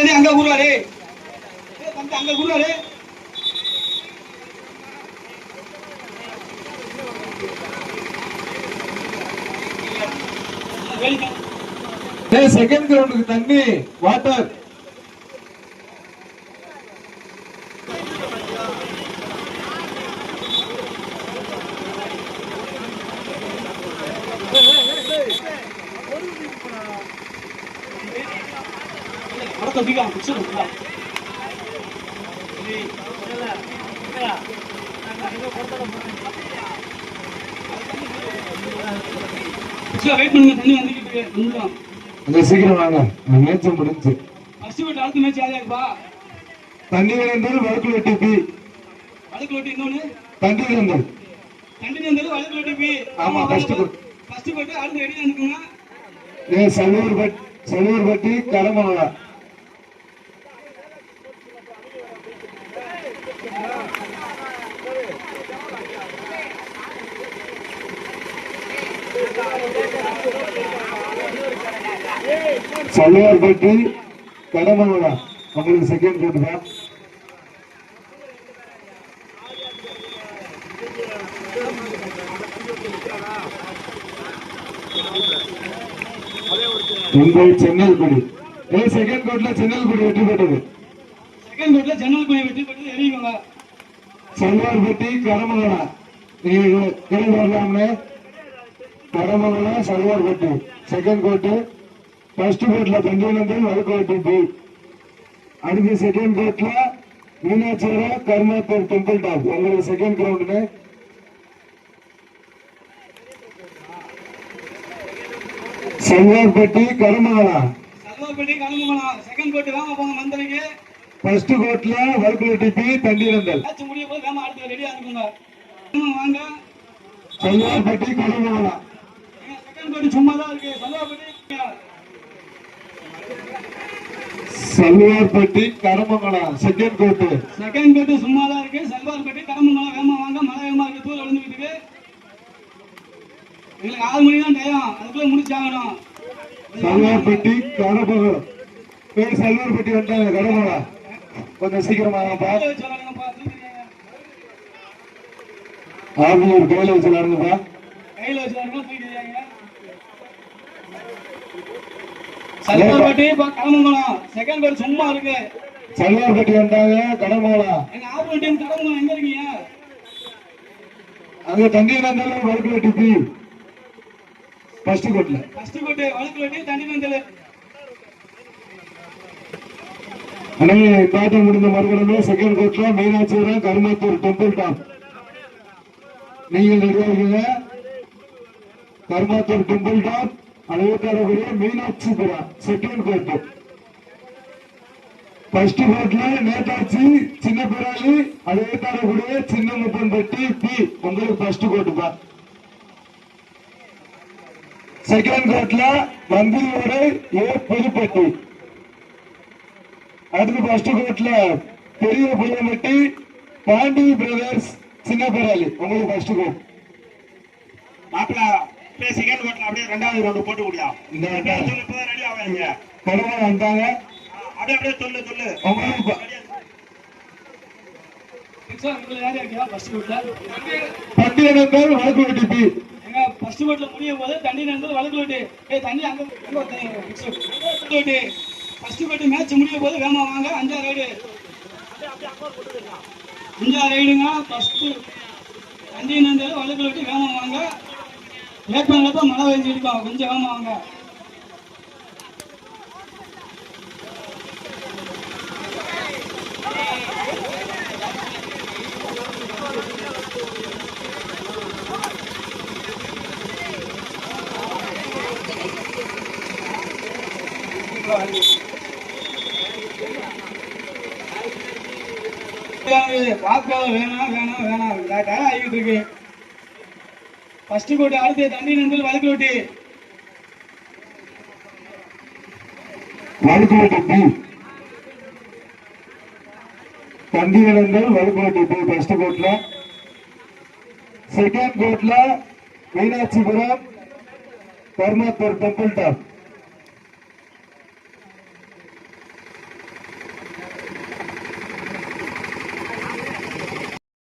சரி அங்க கூறுவாரு அங்க கூறுவாரு செகண்ட் கிரவுண்டுக்கு தண்ணி வாட்டர் படத்தை தூக்கலாம் பிடிச்சு கொடுக்கலாம் வெயிட் பண்ணுங்க தண்ணி வந்துக்கிட்டு வந்துடும் கொஞ்சம் சீக்கிரம் வாங்க. மேட்ச் முடிஞ்சு. ஃபர்ஸ்ட் வீட்டு அடுத்த மேட்ச் யாரையா இருப்பா தண்ணி வேணும் வழக்குல டிபி வழக்கு ஓட்டி இன்னொன்னு தண்ணி வேணும் கண்டினியூ வந்தது வழக்கு ஓட்டி போய் ஆமா, போட்டு. ஃபர்ஸ்ட் போட்டு அடுத்து ரெடி வந்துக்குங்க ஏ சலூர் பட் சலூர் பட்டி கடமலா சலூர் பட்டி கடமலா உங்களுக்கு செகண்ட் போட்டுதா உங்கள் சென்னல்குடி ஏ செகண்ட் கோட்ல சென்னல்குடி வெற்றி பெற்றது. செகண்ட் கோட்ல ஜன்னல் குழி வெட்டி போட்டு எறியுங்க சல்வார்பட்டி கடமங்கலா நீங்க கேள்வி வரலாம்னு Kadamangala Salvarpatti second court. First கோட்ல பஞ்சநந்தன் வழக்கோட்டு பி அடுத்து செகண்ட் கோட்ல மீனாட்சியரா கர்மாத்தூர் டெம்பிள் டாப் உங்களுக்கு செகண்ட் கிரவுண்டுன்னு சல்வார்பட்டி கடமங்கலா சல்வாப்பட்டி கிளம்புங்கலாம் செகண்ட் கோட்டு வேமா போங்க மந்தனைக்கு ஃபர்ஸ்ட் கோட்ல வழக்கோட்டு பி தண்டிரந்தல் மேட்ச் முடிய போது வேமா அடுத்து ரெடியா இருக்குங்க. வாங்க. சல்வார்பட்டி கடமங்கலா செகண்ட் கோட்டு சும்மா தான் இருக்கு Salvapatti Salvarpatti Kadamangala second court second court சும்மா தான் இருக்கு சல்வார்பட்டி கிளம்புங்கலாம் வேமா வாங்க மழை வேமா இருக்கு தூரம் விழுந்துக்கிட்டு இருக்கு எங்களுக்கு ஆறு மணி தான் டயம் அதுக்குள்ள முடிச்சாகணும். சல்வார்பட்டி கடமங்கலம் பேர் சல்வார்பட்டி வந்தாங்க கடமங்கலா கொஞ்சம் சீக்கிரமா வாங்கப்பா கையில வச்சு கையில வச்சு விளாடுங்கப்பா இப்ப கிளம்புங்கலாம் செகண்ட் கோட் சும்மா இருக்கு. சல்வார்பட்டி வந்தாங்க கடமங்கலா எங்க ஆப்போனன்ட் டீம் எங்க இருக்கீங்க? அங்க தண்ணீர் வந்தாலும் வழக்கு டிபி ஃபர்ஸ்ட் கோட்ல ஃபர்ஸ்ட் கோட்டு வழக்கு வெட்டி தண்ணி வந்தது. அண்ணே முடிந்த மறுகணமே செகண்ட் கோட்ல மீனாட்சிபுரம் கருமாத்தூர் டெம்பிள் டாப் நீங்க ரெடியா இருக்கீங்க? கருமாத்தூர் டெம்பிள் டாப் அழகக்கூடிய மீனாட்சிபுரம் செகண்ட் கோர்ட் ஃபர்ஸ்ட் கோர்ட்ல நேதாஜி சின்ன பிராலி அழகக்கூடிய சின்ன முப்பன்பட்டி பி உங்களுக்கு ஃபர்ஸ்ட் கோர்ட்டுப்பா செகண்ட் கோர்ட்ல மந்திரியோட ஏ புதுப்பட்டி அடுத்து ஃபர்ஸ்ட் கோர்ட்ல பெரிய புயமட்டி பாண்டி பிரதர்ஸ் சின்ன பேராளி உங்களுக்கு ஃபர்ஸ்ட் கோர்ட் மாப்பிள செகண்ட் கோட்ல அப்படியே ரெண்டாவது ரவுண்டு போட்டு முடியா இந்த சொல்லு இப்போ ரெடி ஆவாங்க கடமை வந்தாங்க. அப்படியே அப்படியே சொல்லு சொல்லு. உங்களுக்கு ப- சார் உங்களை யார் இருக்கியா ஃபர்ஸ்ட் கோட்ல பட்டியலங்கள் வழக்கு டிபி எங்க ஃபர்ஸ்ட் கோட்ல முடிய போது தண்ணி நடந்தது வழக்கு வெட்டி. ஏய் தண்ணி அங்க வெட்டி. ஃபர்ஸ்ட் கோட்டு மேட்ச் முடிய போது வேமா வாங்க. அஞ்சா ரைடு அஞ்சா ரைடுங்க ஃபர்ஸ்ட் தண்ணி நடந்தது வழக்கு வெட்டி வேமா வாங்க. லேட் பண்ணப்ப மழை பெஞ்சு இருக்கும் கொஞ்சம் வேமா வாங்க. வாக்காக வேணாம் வேணாம் வேணாம். டயர் ஆகிட்டு இருக்கு. ஃபர்ஸ்ட் கோட்டு அடுத்து தண்ணி நந்தல் வழக்கு வெட்டி வழக்கு டிபி பண்டிகலங்கள் வழக்கு டிபி ஃபர்ஸ்ட் கோர்ட்ல செகண்ட் கோர்ட்ல மீனாட்சிபுரம் கர்மாத்தூர் டெம்பிள் டாப்